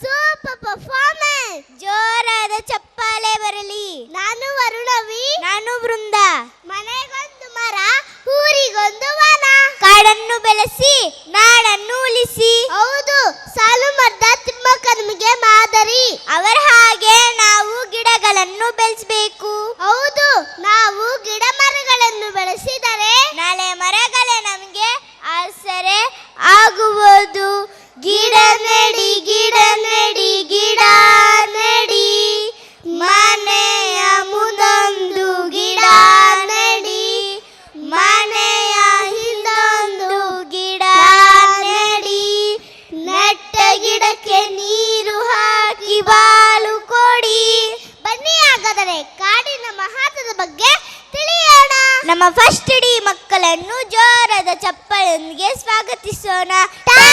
Super performance ಜೋರಾದ ಚಪ್ಪಾಳೆ ಬರಲಿ. ನಾನು ವರುಣವಿ. ನಾನು ಬೃಂದ ಮನೆಗೊಂದು ಮರ ಊರಿಗೊಂದು ವನ. ಕಾಡನ್ನು ಬೆಳೆಸಿ ನಾಡನ್ನು ಉಳಿಸಿ. ಹೌದು ಸಾಲು ಮರ್ದ ತಿಮ್ಮಕ್ಕ ನಮಗೆ ಮಾದರಿ. ಅವರ ಆಸರೆ ಆಗುವುದು. ಗಿಡ ನೆಡಿ ಗಿಡ ನೆಡಿ ಗಿಡ ನೆಡಿ. ಮನೆಯ ಮುಂದೊಂದು ಗಿಡ ನೆಡಿ. ಮನೆಯ ಹಿಂದೊಂದು ಗಿಡ ನೆಡಿ. ನೆಟ್ಟ ಗಿಡಕ್ಕೆ ನೀರು ಹಾಕಿ ಬಾಲು ಕೊಡಿ. ಬನ್ನಿ ಹಾಗಾದರೆ ಕಾಡಿನ ಮಹತ್ವದ ಬಗ್ಗೆ ತಿಳಿಯೋಣ. ನಮ್ಮ ಫಸ್ಟ್ ಡಿ ಮಕ್ಕಳನ್ನು ಜೋರದ ಚಪ್ಪಲೊಂದಿಗೆ Jonah. Bye.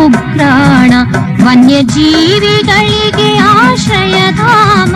ಉಗ್ರಾಣ ವನ್ಯಜೀವಿಗಳಿಗೆ ಆಶ್ರಯಧಾಮ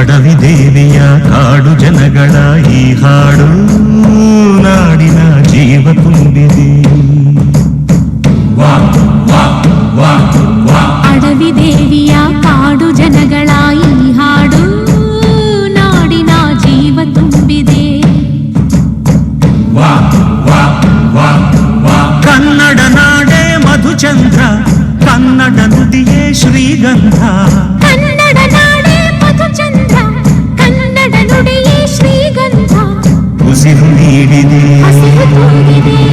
ಅಡವಿ ದೇವಿಯ ಕಾಡು ಜನಗಳ ಈ ಹಾಡು ನಾಡಿನ ಜೀವ ತುಂಬಿದೆ ಅಡವಿ ದೇವಿಯ ಕಾಡು ಜನಗಳ ಈ ಹಾಡು ನಾಡಿನ ಜೀವ ತುಂಬಿದೆ ಕನ್ನಡ ನಾಡೇ ಮಧುಚಂದ್ರ ಕನ್ನಡ ನುಡಿಯೇ ಶ್ರೀಗಂಧ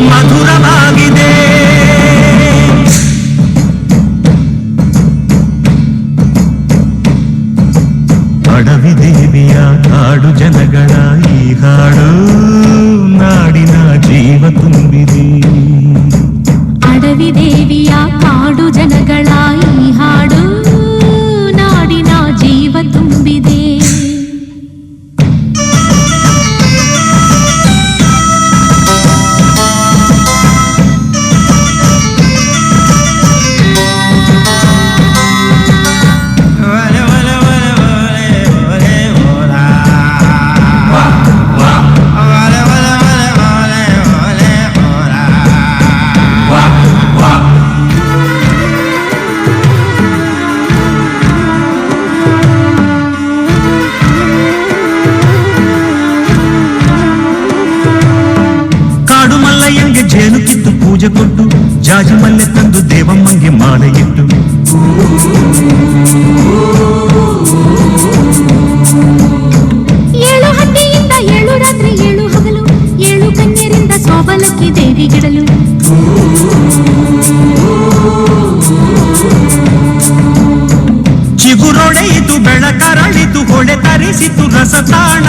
ಮಧುರವಾಗಿದೆ ಅಡವಿ ದೇವಿಯ ಕಾಡು ಜನಗಳ ಈ ಹಾಡು ನಾಡಿನ ಜೀವ ತುಂಬಿದೆ ಅಡವಿ ದೇವಿಯ ಪೂಜೆ ಕೊಟ್ಟು ಜಾಜಿ ಮಲ್ಲೆ ತಂದು ದೇವಮ್ಮಂಗೆ ಮಾಲೆ ಇಟ್ಟು ಏಳು ಹಟ್ಟಿಯಿಂದ ಏಳು ರಾತ್ರಿ ಏಳು ಹಗಲು ಏಳು ಕನ್ಯರಿಂದ ಸೋಬಲಕ್ಕೆ ದೇವಿಗಿಡಲು. ಚಿಗುರೊಡೆಯಿತು ಬೆಳಕರಳಿತು ಹೊಳೆ ತರಿಸಿತು ರಸತಾಣ.